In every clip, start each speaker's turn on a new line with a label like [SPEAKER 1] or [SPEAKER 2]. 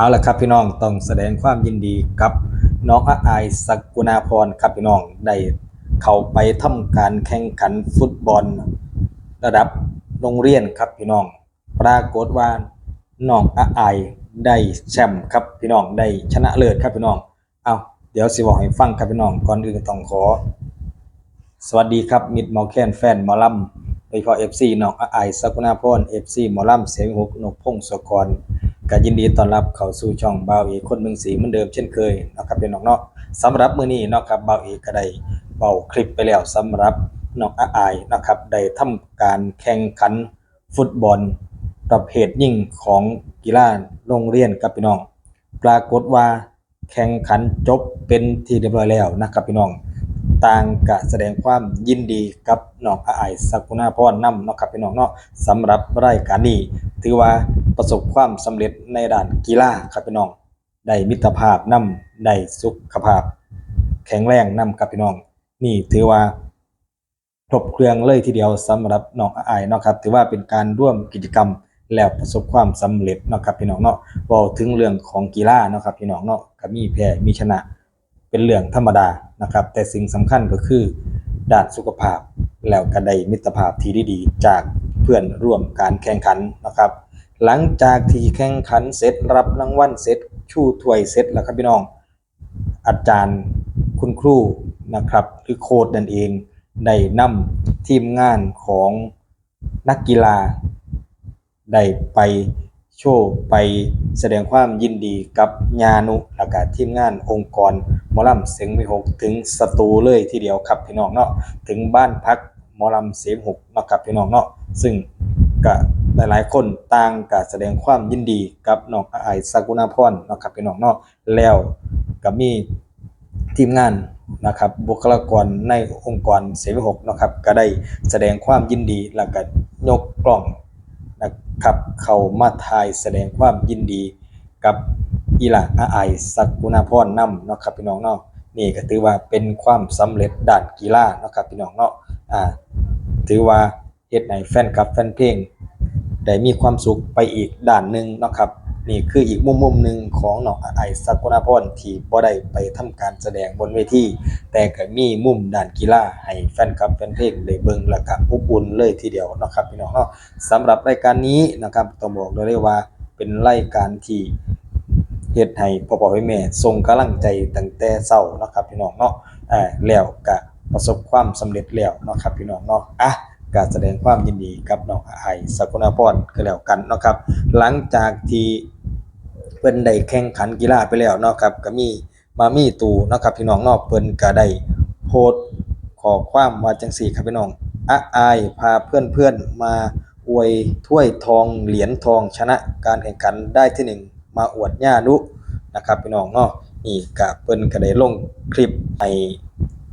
[SPEAKER 1] เอาละครับพี่น้องต้องแสดงความยินดีกับน้องอาอสกุณาพรครับพี่น้องได้เข้าไปทำการแข่งขันฟุตบอล ระดับโรงเรียนครับพี่น้อง ปรากฏว่าน้องอาอได้แชมป์ครับพี่น้องได้ชนะเลิศครับพี่น้องเอาเดี๋ยวสิบอกให้ฟังครับพี่น้องก่อนอื่นต้องขอ สวัสดีครับมิดมอลแคนแฟนมอลำ โดยเฉพาะ FC น้องอาไอายสกุณาพร FC หมอลำเสียงหกนกพงศกรก็ยินดีต้อนรับเข้าสู่ช่องบ่าวเอกคนเมืองศรีเหมือนเดิมเช่นเคยนะครับพี่น้องเนาะสำหรับมื้อนี้นะครับบ่าวเอกก็ได้เบาคลิปไปแล้วสำหรับน้องอาไอายนะครับได้ทำการแข่งขันฟุตบอลประเภทยิ่งของกีฬาโรงเรียนครับพี่น้อง ปรากฏว่าแข่งขันจบเป็นที่เรียบร้อยแล้วนะครับพี่น้อง ต่างกะแสดงความยินดีกับน้องอาไอายสกุณาพรนำเนาะครับพี่น้องเนาะสำหรับรายการนี้ถือว่าประสบความสำเร็จในด้านกีฬาครับพี่น้องได้มิตรภาพนำได้สุขภาพ แข็งแรงนำครับพี่น้อง นี่ถือว่าครบเครื่องเลยทีเดียวสำหรับน้องอาไอายเนาะครับถือว่าเป็นการร่วมกิจกรรมแล้วประสบความสำเร็จเนาะครับพี่น้องเนาะเว้าถึงเรื่องของกีฬาเนาะครับพี่น้องเนาะก็มีแพ้มีชนะ เป็นเรื่องธรรมดา นะครับ แต่สิ่งสำคัญก็คือด้านสุขภาพแล้วก็ได้มิตรภาพที่ดีๆจากเพื่อนร่วมการแข่งขันนะครับ หลังจากที่แข่งขันเสร็จรับรางวัลเสร็จชูถ้วยเสร็จแล้วครับพี่น้อง อาจารย์คุณครูนะครับหรือโค้ดนั่นเองได้นำทีมงานของนักกีฬา ได้ไป โชว์ไปแสดงความยินดีกับญานุและก็ทีมงานองค์กรหมอลำเสียงมีหกถึงสตูเลยทีเดียวครับพี่น้องเนาะถึงบ้านพักหมอลำเสียงหกนาะครับพี่น้องเนาะซึ่งก็หลายๆ คนต่างก็แสดงความยินดีกับน้องอาไอายสกุณาพรนาะครับพี่น้องเนาะแล้วก็มีทีมงานนะครับบุคลากรในองค์กรเสวิหกนะครับก็ได้แสดงความยินดีแล้วก็ยกกล้อง นะครับ เขามาทายแสดงความยินดีกับอีหลาอาไอสักกุณาพรนำเนาะครับพี่น้องเนาะนี่ก็ถือว่าเป็นความสำเร็จด้านกีฬาเนาะครับพี่น้องเนาะอ่าถือว่าเฮ็ดให้แฟนคลับแฟนเพลงได้มีความสุขไปอีกด้านหนึ่งเนาะครับ นี่คืออีกมุมมุมหนึ่งของน้องอาไอสักุณาพรที่บ่ได้ไปทำการแสดงบนเวทีแต่ก็มีมุมด้านกีฬาให้แฟนคลับแฟนเพลงได้เบิ่งแล้วก็อบอุ่นเลยทีเดียวนะครับพี่น้องเนาะสำหรับรายการนี้นะครับต้องบอกเลยว่าเป็นรายการที่เฮ็ดให้พ่อพ่อแม่ส่งกำลังใจตั้งแต่เช้านะครับพี่น้องเนาะอ่าแล้วก็ประสบความสำเร็จแล้วนะครับพี่น้องเนาะอะการแสดงความยินดีกับน้องไอสกุณาพรก็แล้วกันนะครับ หลังจากที่ เพิ่นได้แข่งขันกีฬาไปแล้วเนาะครับก็มีมามีตูเนาะครับพี่น้องเนาะเพิ่นก็ได้โพสต์ขอความว่าจังซี่ครับพี่น้องอาอายพาเพื่อนๆมาอวยถ้วยทองเหรียญทองชนะการแข่งขันได้ที่หนึ่งมาอวดย่านุนะครับพี่น้องเนาะนี่ก็เพิ่นก็ได้ลงคลิปให้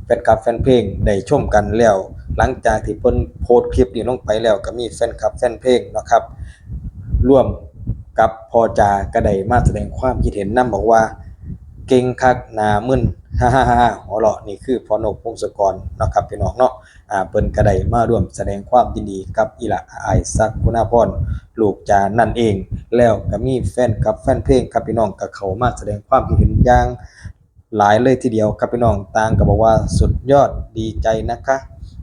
[SPEAKER 1] แฟนคลับแฟนเพลงได้ชมกันแล้ว หลังจากที่เพิ่นโพสต์คลิปนี้ลงไปแล้วก็มีแฟนคลับแฟนเพลงนะครับร่วม กับพอจากระไดมาแสดงความคิดเห็นนํบอกว่า เก่งคักนามึนฮ่าฮ่าฮ่าหัวเราะนี่คือพอนกพงศกรนะครับพี่น้องเนาะอ่าเพิ่นกระไดมาร่วมแสดงความยินดีกับอีหละอายสักกุณาพรลูกจานั่นเอง แล้วก็มีแฟนคลับแฟนเพลงครับพี่น้องก็เขามาแสดงความคิดเห็นอย่างหลายเลยทีเดียวครับพี่น้องต่างก็บอกว่าสุดยอดดีใจนะคะ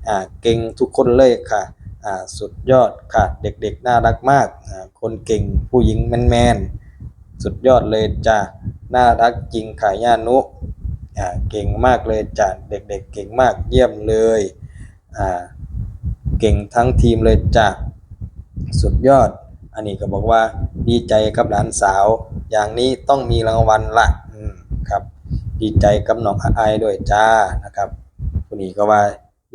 [SPEAKER 1] อ่าเก่งทุกคนเลยค่ะ สุดยอดค่ะเด็กๆ น่ารักมาก คนเก่งผู้หญิงแมนๆ สุดยอดเลยจ้ะน่ารักจริงค่ะย่านุเก่งมากเลยจ้ะเด็กๆ เก่งมากเยี่ยมเลยเก่งทั้งทีมเลยจ้ะสุดยอด อันนี้ก็บอกว่าดีใจกับหลานสาว อย่างนี้ต้องมีรางวัลละครับ ดีใจกับน้องอาไอายด้วยจ้านะครับผู้นี้ก็ว่า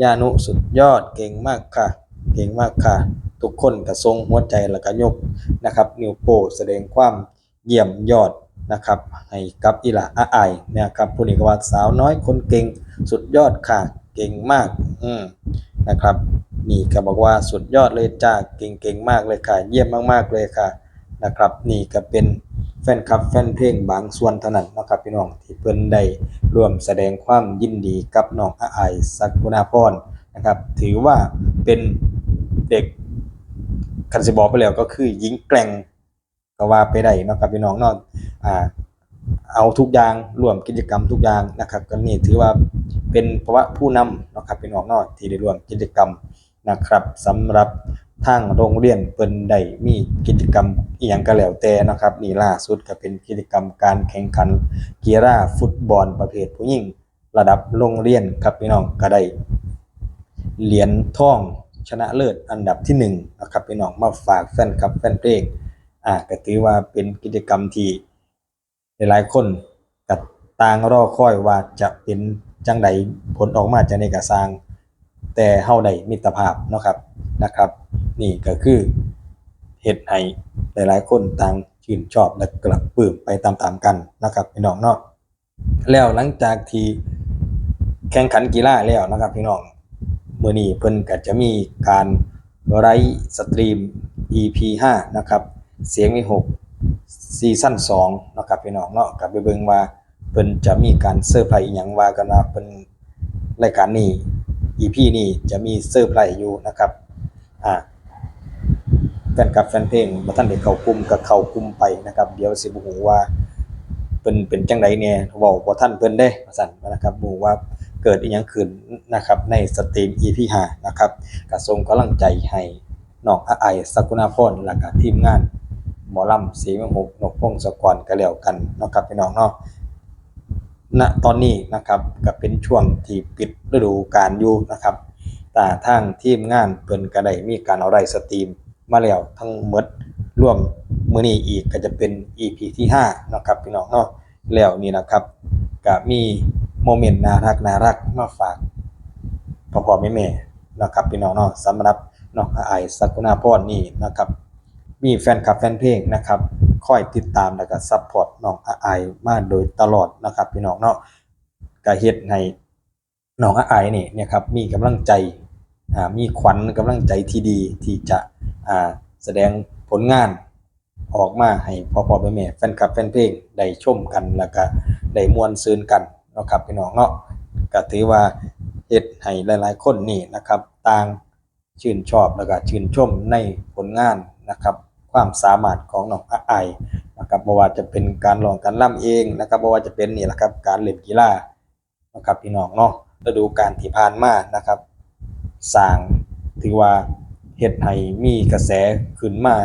[SPEAKER 1] ย่านุสุดยอดเก่งมากค่ะ เก่งมากค่ะ ทุกคนก็ทรงหัวใจแล้วก็ยกนะครับ นิ้วโป้แสดงความเยี่ยมยอดนะครับ ให้กับอีหละอาไอนะครับผู้นี้ก็ว่าสาวน้อยคนเก่งสุดยอดค่ะ เก่งมาก อืมนะครับ นี่ก็บอกว่าสุดยอดเลยจ้าเก่งๆมากเลยค่ะ เยี่ยมมากๆเลยค่ะนะครับ นี่ก็เป็นแฟนคลับแฟนเพลงบางส่วนเท่านั้นนาะครับพี่น้องที่เพิ่นได้ร่วมแสดงความยินดีกับน้องอาไอายสักกุณาพรนะครับ ถือว่าเป็น เด็กคันสิบอกไปแล้วก็คือหญิงแกร่งก็ว่าไปได้นะครับพี่น้องเนาะอ่าเอาทุกอย่างร่วมกิจกรรมทุกอย่างนะครับก็นี่ถือว่าเป็นเพราะว่าผู้นำนะครับเป็นออกเนอกที่ได้ร่วมกิจกรรมนะครับสำหรับทางโรงเรียนเปิ้นได้มีกิจกรรมอีหยังก็แล้วแต่นะครับนี่ล่าสุดก็เป็นกิจกรรมการแข่งขันกีฬาฟุตบอลประเภทผู้หญิงระดับโรงเรียนครับพี่น้องก็ได้เหรียญทอง ชนะเลิศอันดับที่หนึ่งนะครับพี่น้องมาฝากแฟนคลับแฟนเพลงอ่าก็ถือว่าเป็นกิจกรรมที่หลายๆคนก็ต่างรอคอยว่าจะเป็นจังใดผลออกมาจากในกระสร้าง แต่เฮาได้มิตรภาพนะครับนะครับ นี่ก็คือเฮ็ดให้หลายๆคนต่างชื่นชอบและกลับปลื้มไปตามๆกันนะครับพี่น้องเนาะแล้วหลังจากที่แข่งขันกีฬาแล้วนะครับพี่น้อง มื้อนี้เพิ่นก็จะมีการไลฟ์สตรีม EP 5นะครับเสียงมีหกซีซั่น2นะครับพี่น้องเนาะก็ไปเบิ่งว่าเพิ่นจะมีการเซอร์ไพรส์อิหยังว่ากันว่าเพิ่นรายการนี้ EP นี้จะมีเซอร์ไพรส์อยู่นะครับอ่าแฟนคลับแฟนเพลงบ่ทันได้เข้ากลุ่มก็เข้ากลุ่มไปนะครับ เดี๋ยวสิบ่ฮู้ว่าเพิ่นเป็นจังไดแหน่เว้าบ่ทันเพิ่นเด้ว่าซั่นนะครับบ่ว่า เกิดอีหยังขึ้นนะครับในสตรีม EP 5นะครับก็ส่งกำลังใจให้น้องอาไอสกุณาพรและก็ทีมงาน หมอลำสีมหกนกพงศกรก็แล้วกันนะครับพี่น้องเนาะณตอนนี้นะครับก็เป็นช่วงที่ปิดฤดูกาลอยู่นะครับแต่ทางทีมงานเพิ่นก็ไดมีการเอาไลฟ์สตรีมมาแล้วทั้งหมดรวมมื้อนี้อีกก็จะเป็น EP ที่5นะครับพี่น้องเนาะแล้วนี่นะครับก็มี โมเมนต์น่ารักน่ารักมาฝากพ่อๆแม่ๆนะครับพี่น้องเนาะสำหรับน้องอาไอสักุณาพรนี่นะครับ มีแฟนคลับแฟนเพลงนะครับคอยติดตามแล้วก็ซัพพอร์ตน้องไอมาโดยตลอดนะครับ พี่น้องเนาะก็เฮ็ดให้น้องไอายนี่เนี่ยครับมีกำลังใจอ่ามีขวัญกำลังใจที่ดีที่จะอ่าแสดงผลงานออกมาให้พ่อพ่อแม่แม่แฟนคลับแฟนเพลงได้ชมกันแล้วก็ได้มวนซื่นกัน นาะครับพี่น้องเนาะก็ถือว่าเฮ็ดให้หลาย ๆ คนนี่นะครับต่างชื่นชอบแล้วก็ชื่นชมในผลงานนะครับ ความสามารถของน้องอาไอนะครับบ่ว่าจะเป็นการร้องการร่ำเองนะครับบ่ว่าจะเป็นนี่แหละครับการเล่นกีฬานะครับพี่น้องเนาะฤดูกาลที่ผ่านมานะครับสร้างถือว่าเฮ็ดให้มีกระแสขึ้นมา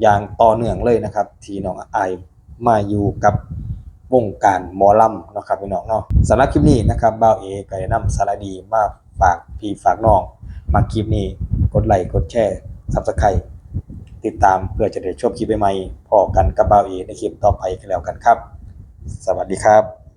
[SPEAKER 1] อย่างต่อเนื่องเลยนะครับ ที่น้องไอมาอยู่กับ วงการหมอลำนะครับพี่น้องเนาะสำหรับคลิปนี้นะครับบ่าวเอก็ได้นำสารดีมาฝากพี่ฝากน้องมาคลิปนี้กดไลค์กดแชร์ซับสไครต์ติดตามเพื่อจะได้ชมคลิปใหม่ๆพอกันกับบ่าวเอในคลิปต่อไปกันแล้วกันครับ สวัสดีครับ